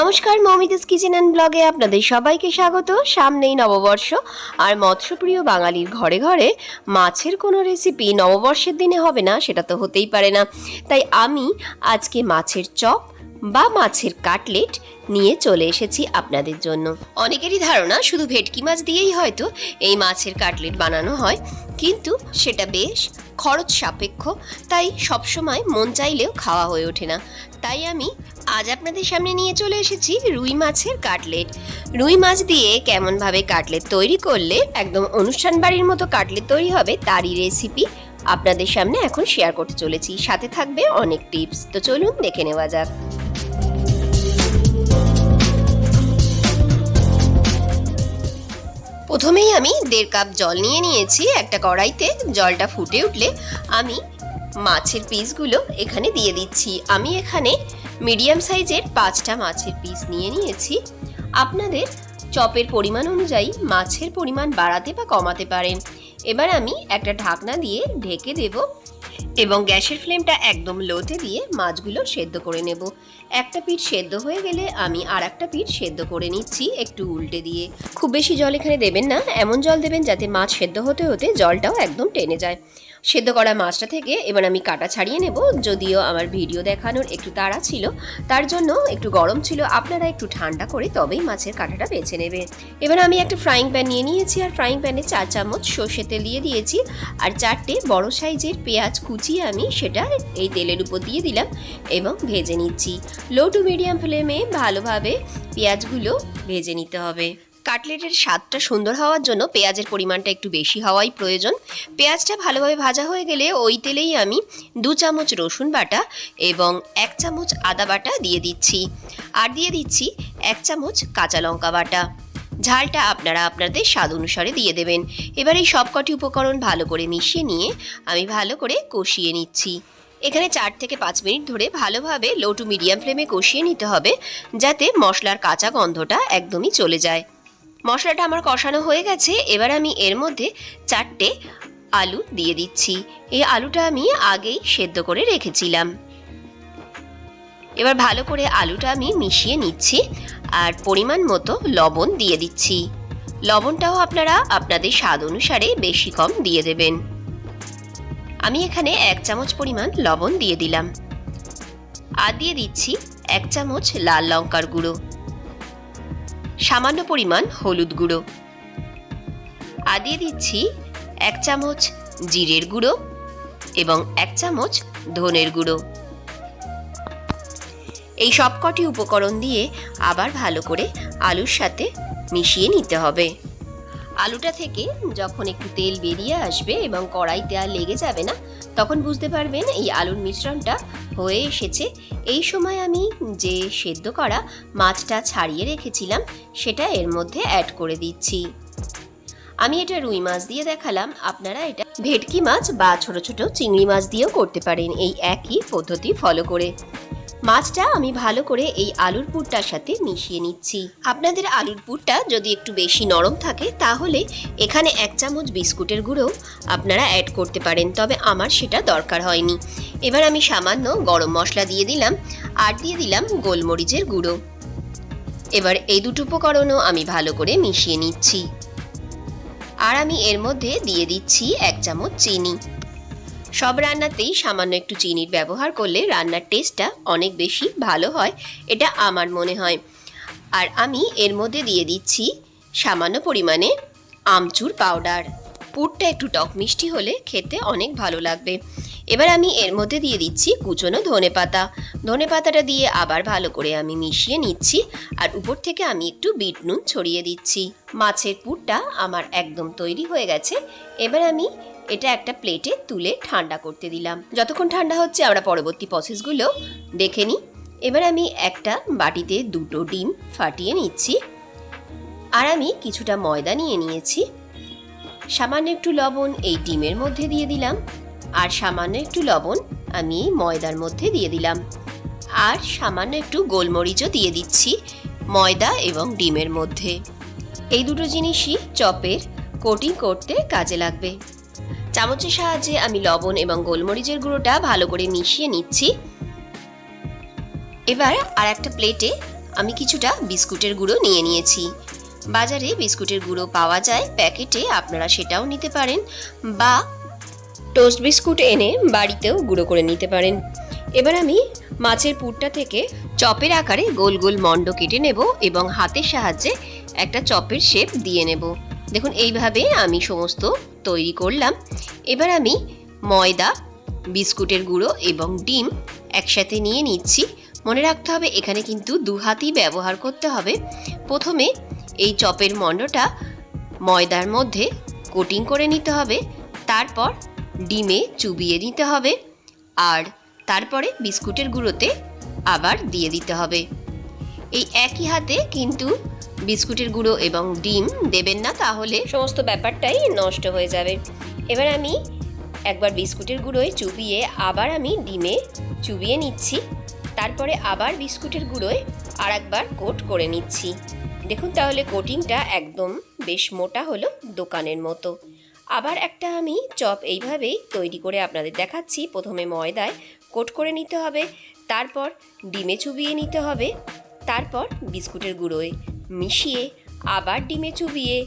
নমস্কার, মমিতাস kitchen and ব্লগে আপনাদের সবাইকে স্বাগত। সামনেই নববর্ষ, আর মৎস্যপ্রিয় বাঙালির ঘরে ঘরে মাছের কোনো রেসিপি নববর্ষের দিনে হবে না, সেটা তো হতেই পারে না। তাই আমি আজকে মাছের চপ বা মাছের কাটলেট নিয়ে চলে এসেছি আপনাদের জন্য। অনেকেরই ধারণা শুধু ভেটকি মাছ দিয়েই হয়তো এই মাছের কাটলেট বানানো হয়, কিন্তু সেটা বেশ খরচ সাপেক্ষ, তাই সবসময় মন চাইলেও খাওয়া হয়ে ওঠে না। তাই আমি আজ আপনাদের সামনে নিয়ে চলে এসেছি রুই মাছের কাটলেট। রুই মাছ দিয়ে কেমনভাবে কাটলেট তৈরি করলে একদম অনুষ্ঠান বাড়ির মতো কাটলেট তৈরি হবে তারই রেসিপি আপনাদের সামনে এখন শেয়ার করতে চলেছি। সাথে থাকবে অনেক টিপস তো চলুন দেখে নেওয়া যাক। প্রথমেই আমি দেড় কাপ জল নিয়ে নিয়েছি একটা কড়াইতে। জলটা ফুটে উঠলে আমি মাছের পিসগুলো এখানে দিয়ে দিচ্ছি। আমি এখানে মিডিয়াম সাইজের পাঁচটা মাছের পিস নিয়ে নিয়েছি। আপনাদের চপের পরিমাণ অনুযায়ী মাছের পরিমাণ বাড়াতে বা কমাতে পারেন। এবার আমি একটা ঢাকনা দিয়ে ঢেকে দেব। এবং গ্যাসের ফ্লেমটা একদম লোতে দিয়ে মাছগুলো সেদ্ধ করে নেব। একটা পিঠ সেদ্ধ হয়ে গেলে আমি আর একটা পিঠ সেদ্ধ করে নিচ্ছি একটু উল্টে দিয়ে। খুব বেশি জল এখানে দেবেন না, এমন জল দেবেন যাতে মাছ সেদ্ধ হতে হতে জলটাও একদম টেনে যায়। সেদ্ধ করা মাছটা থেকে এবার আমি কাটা ছাড়িয়ে নেব। যদিও আমার ভিডিও দেখানোর একটু তাড়া ছিল, তার জন্য একটু গরম ছিল। আপনারা একটু ঠান্ডা করে তবেই মাছের কাঁটাটা বেছে নেবেন এবার আমি একটা ফ্রাইং প্যান নিয়ে নিয়েছি আর ফ্রাইং প্যানে চার চামচ সর্ষে তেল দিয়ে দিয়েছি। আর চারটে বড় সাইজের পেঁয়াজ কুচিয়ে আমি সেটা এই তেলের উপর দিয়ে দিলাম এবং ভেজে নিচ্ছি। লো টু মিডিয়াম ফ্লেমে ভালোভাবে পেঁয়াজগুলো ভেজে নিতে হবে। কাটলেটের স্বাদটা সুন্দর হওয়ার জন্য পেঁয়াজের পরিমাণটা একটু বেশি হওয়াই প্রয়োজন। পেঁয়াজটা ভালোভাবে ভাজা হয়ে গেলে ওই তেলেই আমি দু চামচ রসুন বাটা এবং এক চামচ আদা বাটা দিয়ে দিচ্ছি। আর দিয়ে দিচ্ছি এক চামচ কাঁচা লঙ্কা বাটা। ঝালটা আপনারা আপনাদের স্বাদ অনুসারে দিয়ে দেবেন। এবার এই সবকটি উপকরণ ভালো করে মিশিয়ে নিয়ে আমি ভালো করে কষিয়ে নিচ্ছি। এখানে চার থেকে পাঁচ মিনিট ধরে ভালোভাবে লো টু মিডিয়াম ফ্লেমে কষিয়ে নিতে হবে, যাতে মশলার কাঁচা গন্ধটা একদমই চলে যায়। মশলাটা আমার কষানো হয়ে গেছে, এবার আমি এর মধ্যে চারটে আলু দিয়ে দিচ্ছি। এই আলুটা আমি আগেই সেদ্ধ করে রেখেছিলাম। এবার ভালো করে আলুটা আমি মিশিয়ে নিচ্ছি আর পরিমাণ মতো লবণ দিয়ে দিচ্ছি। লবণটাও আপনারা আপনাদের স্বাদ অনুসারে বেশি কম দিয়ে দেবেন। আমি এখানে এক চামচ পরিমাণ লবণ দিয়ে দিলাম। আর দিয়ে দিচ্ছি এক চামচ লাল লঙ্কার গুঁড়ো। সামান্য পরিমাণ হলুদ গুঁড়ো। আর দিয়ে দিচ্ছি এক চামচ জিরের গুঁড়ো এবং এক চামচ ধনের গুঁড়ো। এই সবকটি উপকরণ দিয়ে আবার ভালো করে আলুর সাথে মিশিয়ে নিতে হবে। আলুটা থেকে যখন একটু তেল বেরিয়ে আসবে এবং কড়াইতে আর লেগে যাবে না, তখন বুঝতে পারবেন এই আলুর মিশ্রণটা হয়ে এসেছে। এই সময় আমি যে সেদ্ধ করা মাছটা ছাড়িয়ে রেখেছিলাম, সেটা এর মধ্যে অ্যাড করে দিচ্ছি। আমি এটা রুই মাছ দিয়ে দেখালাম। আপনারা এটা ভেটকি মাছ বা ছোট ছোট চিংড়ি মাছ দিয়েও করতে পারেন। এই একই পদ্ধতি ফলো করে। মাছটা আমি ভালো করে এই আলুর পুরটার সাথে মিশিয়ে নিচ্ছি। আপনাদের আলুর পুরটা যদি একটু বেশি নরম থাকে, তাহলে এখানে এক চামচ বিস্কুটের গুঁড়ো আপনারা অ্যাড করতে পারেন, তবে আমার সেটা দরকার হয়নি। এবার আমি সামান্য গরম মশলা দিয়ে দিলাম, আর দিয়ে দিলাম গোলমরিচের গুঁড়ো। এবার এই দুটো উপকরণও আমি ভালো করে মিশিয়ে নিচ্ছি। আর আমি এর মধ্যে দিয়ে দিচ্ছি এক চামচ চিনি। সব রান্নাতেই সামান্য একটু চিনির ব্যবহার করলে রান্নার টেস্টটা অনেক বেশি ভালো হয়, এটা আমার মনে হয়। আর আমি এর মধ্যে দিয়ে দিচ্ছি সামান্য পরিমাণে আমচুর পাউডার। পুরটা একটু টক মিষ্টি হলে খেতে অনেক ভালো লাগবে। এবার আমি এর মধ্যে দিয়ে দিচ্ছি কুচনো ধনে পাতা। ধনে পাতাটা দিয়ে আবার ভালো করে আমি মিশিয়ে নিচ্ছি আর উপর থেকে আমি একটু বিট নুন ছড়িয়ে দিচ্ছি। মাছের পুরটা আমার একদম তৈরি হয়ে গেছে। এবার আমি এটা একটা প্লেটে তুলে ঠান্ডা করতে দিলাম। যতক্ষণ ঠান্ডা হচ্ছে, আমরা পরবর্তী প্রসেসগুলো দেখে নিই। এবার আমি একটা বাটিতে দুটো ডিম ফাটিয়ে নিচ্ছি। আর আমি কিছুটা ময়দা নিয়ে নিয়েছি। সামান্য একটু লবণ এই ডিমের মধ্যে দিয়ে দিলাম। আর সামান্য একটু লবণ আমি ময়দার মধ্যে দিয়ে দিলাম। আর সামান্য একটু গোলমরিচও দিয়ে দিচ্ছি ময়দা এবং ডিমের মধ্যে। এই দুটো জিনিসই চপের কোটিং করতে কাজে লাগবে। চামচের সাহায্যে আমি লবণ এবং গোলমরিচের গুঁড়োটা ভালো করে মিশিয়ে নিচ্ছি। এবার আর একটা প্লেটে আমি কিছুটা বিস্কুটের গুঁড়ো নিয়ে নিয়েছি। বাজারে বিস্কুটের গুঁড়ো পাওয়া যায়, প্যাকেটে আপনারা সেটাও নিতে পারেন বা টোস্ট বিস্কুট এনে বাড়িতেও গুঁড়ো করে নিতে পারেন। এবার আমি মাছের পুরটা থেকে চপের আকারে গোল গোল মণ্ড কেটে নেব এবং হাতের সাহায্যে একটা চপের শেপ দিয়ে নেব। দেখুন, এইভাবে আমি সমস্ত তৈরি করলাম। এবার আমি ময়দা, বিস্কুটের গুঁড়ো এবং ডিম একসাথে নিয়ে নিচ্ছি। মনে রাখতে হবে, এখানে কিন্তু দু হাতই ব্যবহার করতে হবে। প্রথমে এই চপের মণ্ডটা ময়দার মধ্যে কোটিং করে নিতে হবে। তারপর ডিমে চুবিয়ে নিতে হবে আর তারপরে বিস্কুটের গুঁড়োতে আবার দিয়ে দিতে হবে। এই একই হাতে কিন্তু বিস্কুটের গুঁড়ো এবং ডিম দেবেন না, তাহলে সমস্ত ব্যাপারটাই নষ্ট হয়ে যাবে। এবার আমি একবার বিস্কুটের গুঁড়োয় চুবিয়ে আবার আমি ডিমে চুবিয়ে নিচ্ছি। তারপরে আবার বিস্কুটের গুঁড়োয় আর একবার কোট করে নিচ্ছি। দেখুন তাহলে কোটিংটা একদম বেশ মোটা হলো দোকানের মতো। আবার একটা আমি চপ এইভাবেই তৈরি করে আপনাদের দেখাচ্ছি। প্রথমে ময়দায় কোট করে নিতে হবে, তারপর ডিমে চুবিয়ে নিতে হবে, তারপর বিস্কুটের গুঁড়োয়। মিশিয়ে আবার ডিমে চুবিয়ে,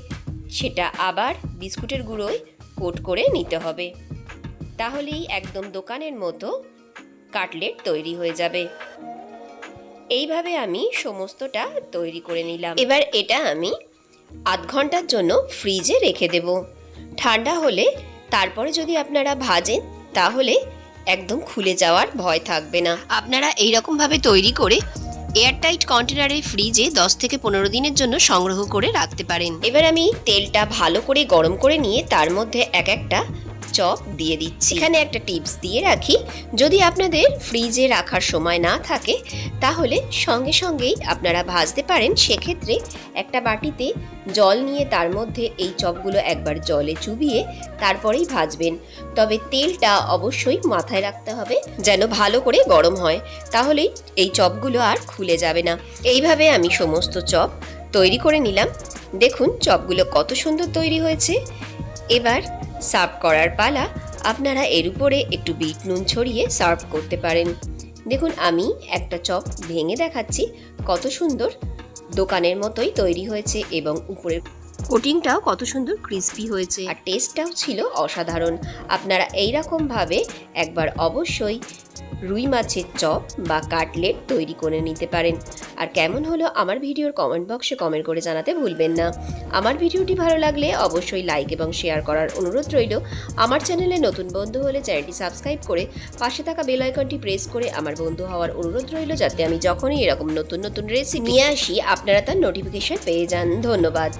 সেটা আবার বিস্কুটের গুঁড়োয় কোট করে নিতে হবে। তাহলেই একদম দোকানের মতো কাটলেট তৈরি হয়ে যাবে। এইভাবে আমি সমস্তটা তৈরি করে নিলাম। এবার এটা আমি আধ ঘণ্টার জন্য ফ্রিজে রেখে দেব। ঠান্ডা হলে তারপরে যদি আপনারা ভাজেন, তাহলে একদম খুলে যাওয়ার ভয় থাকবে না। আপনারা এই রকম ভাবে তৈরি করে এয়ারটাইট কন্টেনারে ফ্রিজে 10 থেকে পনেরো দিনের জন্য সংগ্রহ করে রাখতে পারেন। এবার আমি তেলটা ভালো করে গরম করে নিয়ে তার মধ্যে এক একটা চপ দিয়ে দিচ্ছি। এখানে একটা টিপস দিয়ে রাখি, যদি আপনাদের ফ্রিজে রাখার সময় না থাকে, তাহলে সঙ্গে সঙ্গেই আপনারা ভাজতে পারেন। সেক্ষেত্রে একটা বাটিতে জল নিয়ে তার মধ্যে এই চপগুলো একবার জলে চুবিয়ে তারপরেই ভাজবেন। তবে তেলটা অবশ্যই মাথায় রাখতে হবে, যেন ভালো করে গরম হয়, তাহলেই এই চপগুলো আর খুলে যাবে না। এইভাবে আমি সমস্ত চপ তৈরি করে নিলাম। দেখুন, চপগুলো কত সুন্দর তৈরি হয়েছে। এবার সার্ভ করার পালা আপনারা এর উপরে একটু বিট নুন ছড়িয়ে সার্ভ করতে পারেন। দেখুন, আমি একটা চপ ভেঙে দেখাচ্ছি, কত সুন্দর দোকানের মতোই তৈরি হয়েছে এবং উপরের কোটিংটাও কত সুন্দর ক্রিস্পি হয়েছে। আর টেস্টটাও ছিল অসাধারণ। আপনারা এই ভাবে একবার অবশ্যই রুই মাছের চপ বা কাটলেট তৈরি করে নিতে পারেন। আর কেমন হলো আমার ভিডিওর কমেন্ট বক্সে কমেন্ট করে জানাতে ভুলবেন না। আমার ভিডিওটি ভালো লাগলে অবশ্যই লাইক এবং শেয়ার করার অনুরোধ রইল। আমার চ্যানেলে নতুন বন্ধু হলে চ্যানেলটি সাবস্ক্রাইব করে পাশে থাকা বেল আইকনটি প্রেস করে আমার বন্ধু হওয়ার অনুরোধ রইল যাতে আমি যখনই এরকম নতুন নতুন রেসিপি নিয়ে আসি, আপনারা তার নোটিফিকেশন পেয়ে যান। ধন্যবাদ।